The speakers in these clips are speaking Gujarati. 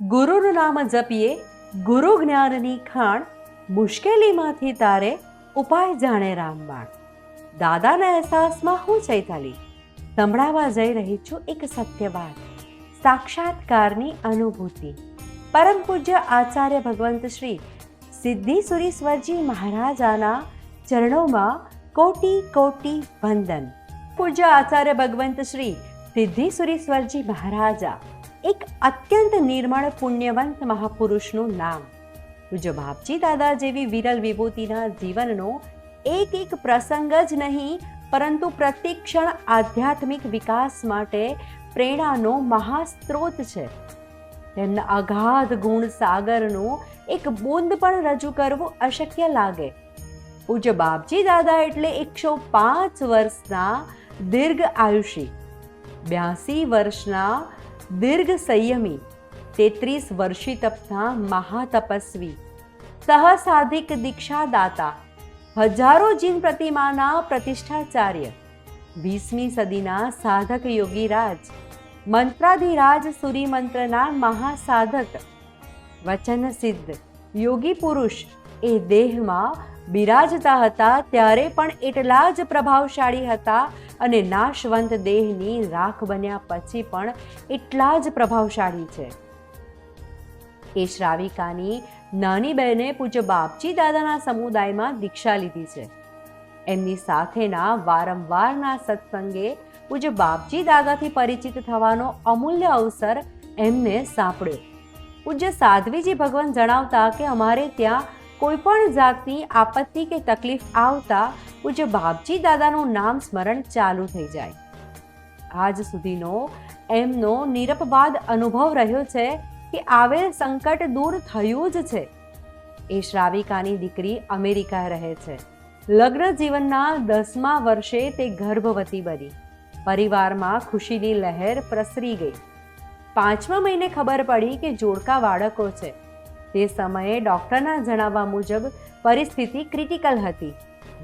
ગુરુનું નામ જપીએ, ગુરુ જ્ઞાનની ખાણ મુશ્કેલીમાંથી તારે, ઉપાય જાણે રામબાણ. દાદાના અહેસાસમાં હું ચૈતાલી. સંભળાવા જઈ રહી છું એક સત્ય વાત, સાક્ષાત્કારની અનુભૂતિ. પરમ પૂજ્ય આચાર્ય ભગવંત શ્રી સિદ્ધિ સુરીશ્વરજી મહારાજાના ચરણોમાં કોટી કોટી વંદન. પૂજ્ય આચાર્ય ભગવંત શ્રી સિદ્ધિ સુરીશ્વરજી મહારાજા એક અત્યંત નિર્મળ, પુણ્યવંત મહાપુરુષનું નામ. જો બાપજી દાદા જેવી વિરલ વિભૂતિના જીવનનો એક એક પ્રસંગ જ નહીં, પરંતુ પ્રત્યેક ક્ષણ આધ્યાત્મિક વિકાસ માટે પ્રેરણાનો મહાસ્ત્રોત છે. તેમના અગાધ ગુણ સાગરનો એક બુંદ પણ રજૂ કરવું અશક્ય લાગે. પૂજ્ય બાપજી દાદા એટલે એકસો પાંચ વર્ષના દીર્ઘ આયુષી, બ્યાસી વર્ષના દીર્ઘ સંયમી તેત્રીસ વર્ષી તપના મહાતપસ્વી સહસાધિક દીક્ષાદાતા હજારો જીન પ્રતિમાના પ્રતિષ્ઠાચાર્ય વીસમી સદીના સાધક યોગીરાજ મંત્રાધિરાજ સૂર્યમંત્રના મહાસાધક વચન સિદ્ધ યોગી પુરુષ એ દેહમાં બિરાજતા હતા, ત્યારે પણ એટલા જ પ્રભાવશાળી હતા અને નાશવંત દેહની રાખ બન્યા પછી પણ એટલા જ પ્રભાવશાળી છે. એ શ્રાવિકાની નાની બહેને પૂજ્ય બાપજી દાદાના સમુદાયમાં દીક્ષા લીધી છે. એમની સાથેના વારંવારના સત્સંગે પૂજ્ય બાપજી દાદાથી પરિચિત થવાનો અમૂલ્ય અવસર એમને સાંપડ્યો. પૂજ્ય સાધ્વીજી ભગવાન જણાવતા કે અમારે ત્યાં કોઈ પણ જાતની આપત્તિ કે તકલીફ આવતા પૂજ્ય બાપજી દાદાનું નામ સ્મરણ ચાલુ થઈ જાય. આજ સુધીનો એમનો નિરપવાદ અનુભવ રહ્યો છે કે આવેલ સંકટ દૂર થયું જ છે. એ શ્રાવિકાની દીકરી અમેરિકા રહે છે. લગ્ન જીવનના દસમા વર્ષે તે ગર્ભવતી બની. પરિવારમાં ખુશીની લહેર પ્રસરી ગઈ. પાંચમા મહિને ખબર પડી કે જોડકા બાળકો છે. તે સમયે ડૉક્ટરના જણાવવા મુજબ પરિસ્થિતિ ક્રિટિકલ હતી.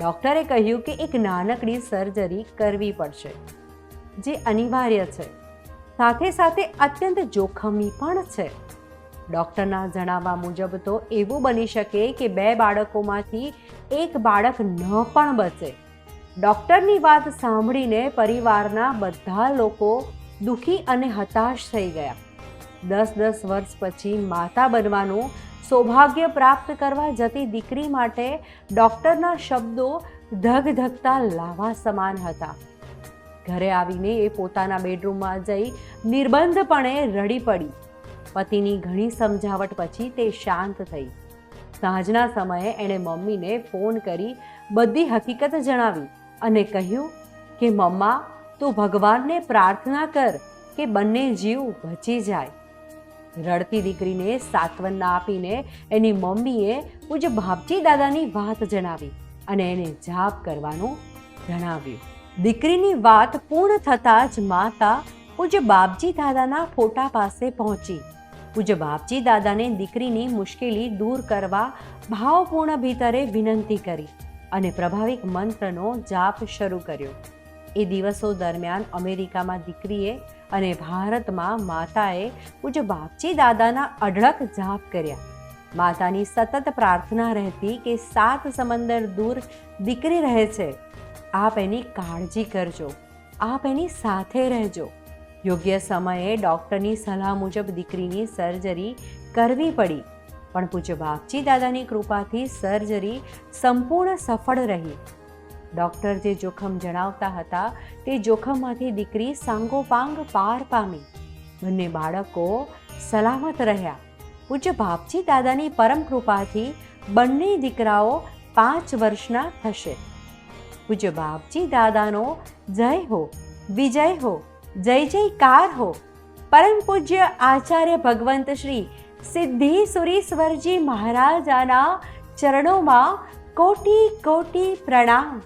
ડૉક્ટરે કહ્યું કે એક નાનકડી સર્જરી કરવી પડશે, જે અનિવાર્ય છે. સાથે સાથે અત્યંત જોખમી પણ છે. ડૉક્ટરના જણાવવા મુજબ તો એવું બની શકે કે બે બાળકોમાંથી એક બાળક ન પણ બચે. ડૉક્ટરની વાત સાંભળીને પરિવારના બધા લોકો દુઃખી અને હતાશ થઈ ગયા. દસ દસ વર્ષ પછી માતા બનવાનું સૌભાગ્ય પ્રાપ્ત કરવા જતી દીકરી માટે ડૉક્ટરના શબ્દો ધગધગતા લાવા સમાન હતા. ઘરે આવીને એ પોતાના બેડરૂમમાં જઈ નિર્બંધપણે રડી પડી. પતિની ઘણી સમજાવટ પછી તે શાંત થઈ. સાંજના સમયે એણે મમ્મીને ફોન કરી બધી હકીકત જણાવી અને કહ્યું કે, મમ્મા, તું ભગવાનને પ્રાર્થના કર કે બંને જીવ બચી જાય. રડતી દીકરીને સાંત્વના આપીને એની મમ્મીએ પૂજ્ય ભાપજી દાદાની વાત જણાવી અને એને જાપ કરવાનું જણાવ્યું. દીકરીની વાત પૂર્ણ થતાં જ માતા પૂજ્ય બાપજી દાદાના ફોટા પાસે પહોંચી. પૂજ્ય બાપજી દાદાને દીકરીની મુશ્કેલી દૂર કરવા ભાવપૂર્ણ ભીતરે વિનંતી કરી અને પ્રભાવિક મંત્રનો જાપ શરૂ કર્યો. એ દિવસો દરમિયાન અમેરિકામાં દીકરીએ અને ભારતમાં માતાએ પૂજ્ય બાપજી દાદાના અઢળક જાપ કર્યા. માતાની સતત પ્રાર્થના રહેતી કે સાત સમંદર દૂર દીકરી રહે છે. આપ એની કાળજી કરજો. આપ એની સાથે રહેજો. યોગ્ય સમયે ડૉક્ટરની સલાહ મુજબ દીકરીની સર્જરી કરવી પડી. પણ પૂજ્ય બાપજી દાદાની કૃપાથી સર્જરી સંપૂર્ણ સફળ રહી. ડૉક્ટર જે જોખમ જણાવતા હતા, તે જોખમમાંથી દીકરી સાંગોપાંગ પાર પામી. બંને બાળકો સલામત રહ્યા. પૂજ્ય બાપજી દાદાની પરમ કૃપાથી બંને દીકરાઓ પાંચ વર્ષના થશે. પૂજ્ય બાપજી દાદાનો જય હો, વિજય હો, જય જયકાર હો. પરમ પૂજ્ય આચાર્ય ભગવંત શ્રી સિદ્ધિ સુરીશ્વરજી મહારાજાના ચરણોમાં કોટી કોટી પ્રણામ.